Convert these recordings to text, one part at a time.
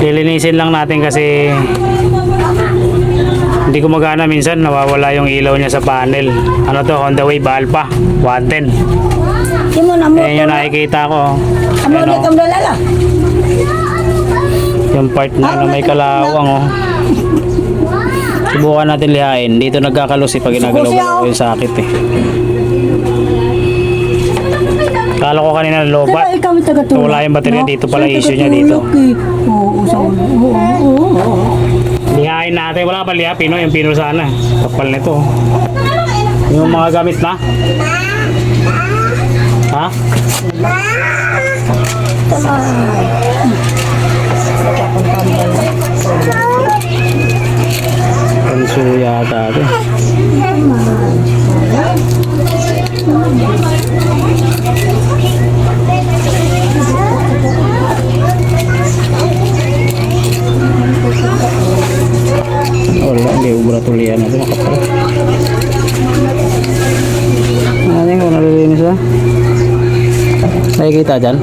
Lilinisin lang natin kasi hindi gumagana minsan nawawala yung ilaw niya sa panel. Ano to? Honda Wave Alpha 110. Di mo na mo. Ayan yung nakikita ko. Ayan, na oh. Yung part na ano, may kalawang oh. Subukan natin lihain. Dito nagkakalusi pag ginagalaw ko yung sakit eh. Kala ko kanina Pero lobat. ikaw yung taga-tulak. Wala yung baterya no? dito pala, Ikaw issue niya dito. eh. Oo, sa ulo. Oo, oo, oo. Lihain natin. Wala pa liha. Pino. Yung pino sana. Kapal nito. Yung mga gamit na. Ha? Tanso ubra tulian na ito. Makapal. Yung kung nalilinis ba? Nakikita dyan?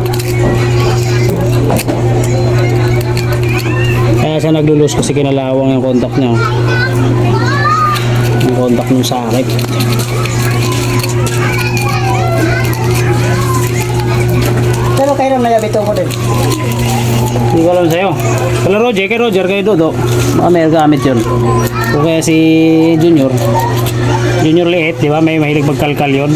Kaya siya naglulus kasi kinalawang yung contact niya. oh. Yung contact ng sakit. Roger, kay Roger, kay Dodo. Baka may gamit yun. O kaya si Junior. Junior liit, di ba? May mahilig magkalkal yun.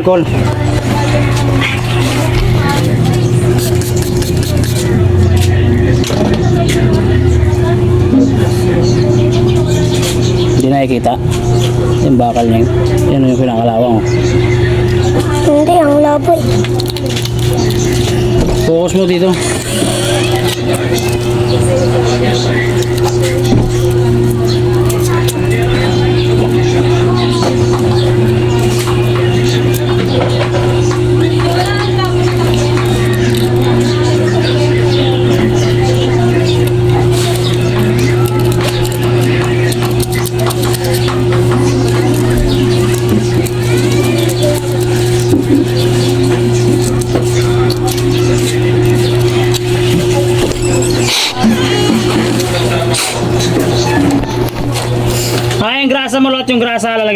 Alcohol? Hindi nakikita. Yung bakal niya. Yan yung pinakalawang. Hindi, ang laboy. Focus mo dito.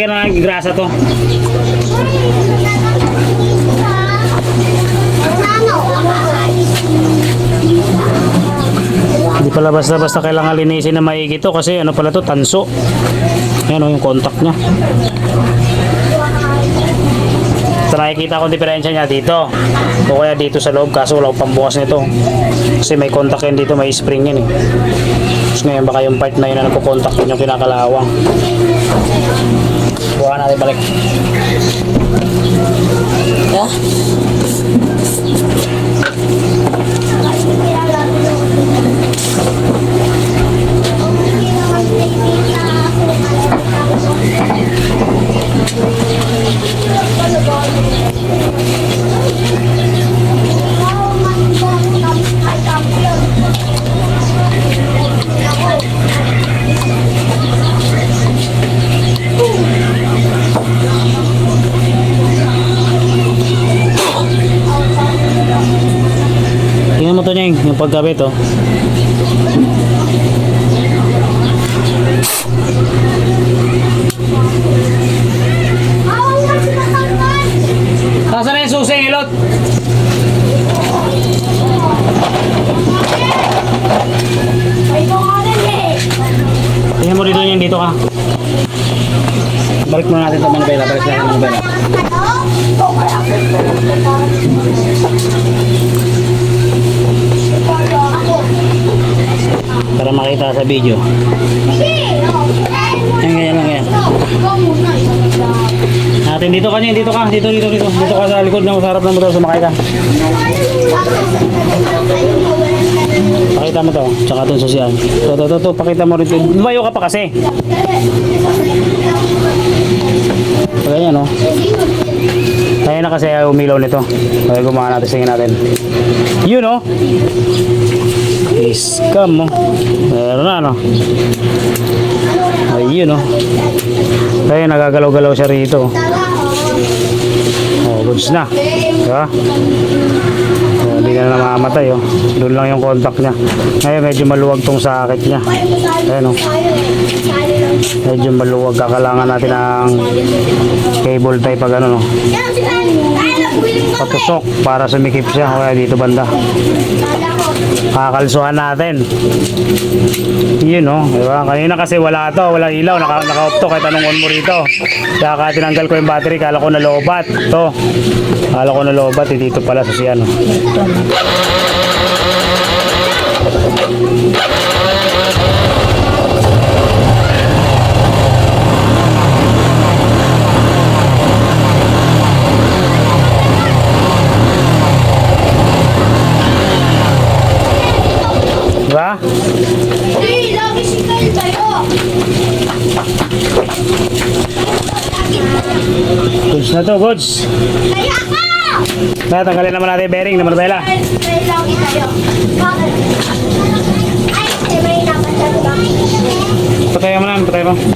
Lalagyan na ng grasa to. Hindi pala basta-basta kailangan linisin na maigi to kasi ano pala to, tanso. Ayan o, yung contact niya. Ito nakikita ko diferensya niya dito. O kaya dito sa loob kaso wala ko pambukas nito. Kasi may contact yan dito, may spring yan eh. Tapos ngayon baka yung part na yun na nagpo-contact yun yung kinakalawang. Buka natin balik. Ha? Niya yung pagkabit oh. Nasaan na yung susi, Ilot? Tingnan mo dito yung dito ka. Balik muna natin ito manubela. Balik natin manubela. Para makita sa video. Yan, ganyan lang yan. Natin dito ka dito ka, dito, dito, dito. Dito ka sa likod ng sa harap ng motor, sumakay ka. Pakita mo to, tsaka itong sosial. To, to, to, to, pakita mo rito. Lumayo ka pa kasi. Ganyan, no? Kaya na kasi umilaw nito. Kaya gumawa natin, tingin natin. Yun oh. Scam mo. Meron na ano. Ayun oh. Kaya nagagalaw-galaw siya rito. Oh, goods na. Diba? Hindi na namamatay oh. Doon lang yung contact niya. Ngayon medyo maluwag tong sakit niya. Ayan oh. Medyo maluwag. Kakalangan natin ng cable type pag ano no. Patusok para sumikip siya. Kaya dito banda. Kakalsuhan natin. Yun no. Diba? Kanina kasi wala to. Walang ilaw. Naka, naka-off to kahit anong on mo rito. Kaya ka tinanggal ko yung battery. Kala ko nalobat. To. Kala ko nalobat. Eh, dito pala sa si ano. Goods na to, goods. Kaya tanggalin naman natin yung bearing na Marabela. Patay mo na, patay mo.